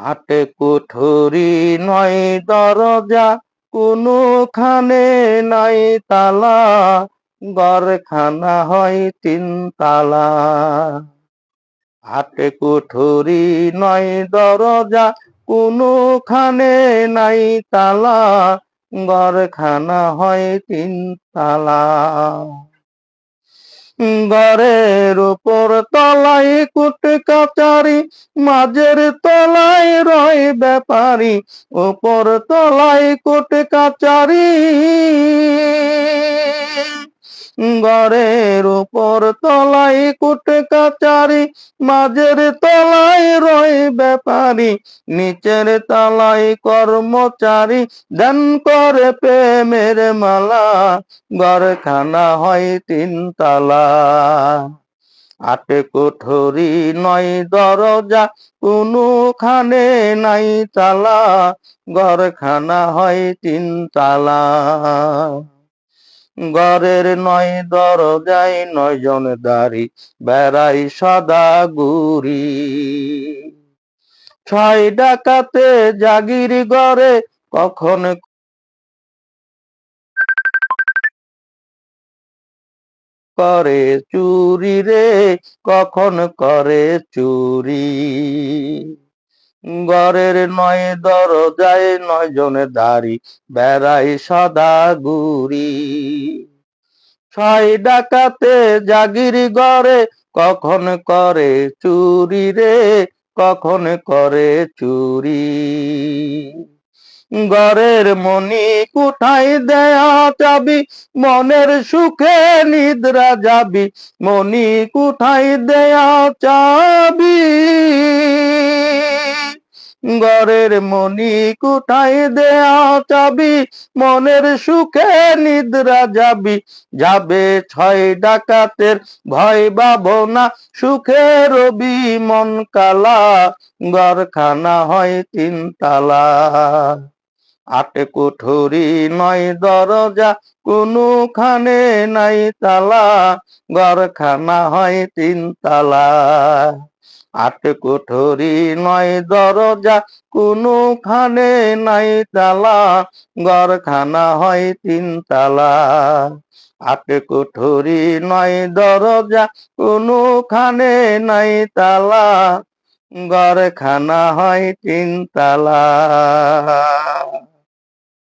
হাটে কুঠুরি নয়, দরজা কোনোখানে নাই তালা গড়খানা হয় তিন তালা। হাটে কুঠুরি নয়, দরজা কোনোখানে নাই তালা গড়খানা হয় তিন তালা। ঘরের উপর তলাই কুট কাচারি মাঝের তলায় রয় ব্যাপারী উপর তলাই কুট কাচারি। ঘরের উপর তলায় কুট কাচারি, মাঝের তলায় রয় ব্যাপারী, নিচের তলায় কর্মচারী দেন করে প্রেমের মালা, ঘরখানা হয় তিন তালা। আটে কোঠরি নয় দরজা, কোনোখানে নাই তালা, ঘরখানা হয় তিন তালা। ঘরের নয় দরজায় নয় জন দাঁড়ি বেড়াই সদা গুরি ছয় ডাকাতে জাগির ঘরে কখন করে চুরি রে, কখন করে চুরি। ঘরের নয় দরজায় নয় জনে দাড়ি, বেড়াই সদা গুরি ছয় ডাকাতে জাগির ঘরে, কখন করে চুরি রে, কখন করে চুরি। ঘরের মনি কুঠাই দেয়া চাবি, মনের সুখে নিদ্রা যাবি মনি কুঠাই দেয়া চাবি। ঘরের মনি কুঠাই দেয়া চাবি মনের সুখে নিদ্রা যাবি। যাবে ছয় ডাকাতের ভয় ভাবনা সুখে রবি মন কালা, ঘরখানা হয় তিন তালা। আটে কুঠুরি নয় দরজা, কোনোখানে নাই তালা, ঘরখানা হয় তিন তালা। আটে কুঠুরি নয় দরজা, কোনোখানে নাই তালা, ঘরখানা হয় তিন তালা। আটে কুঠুরি নয় দরজা, কোনোখানে নাই তালা, ঘরখানা হয় তিন তালা।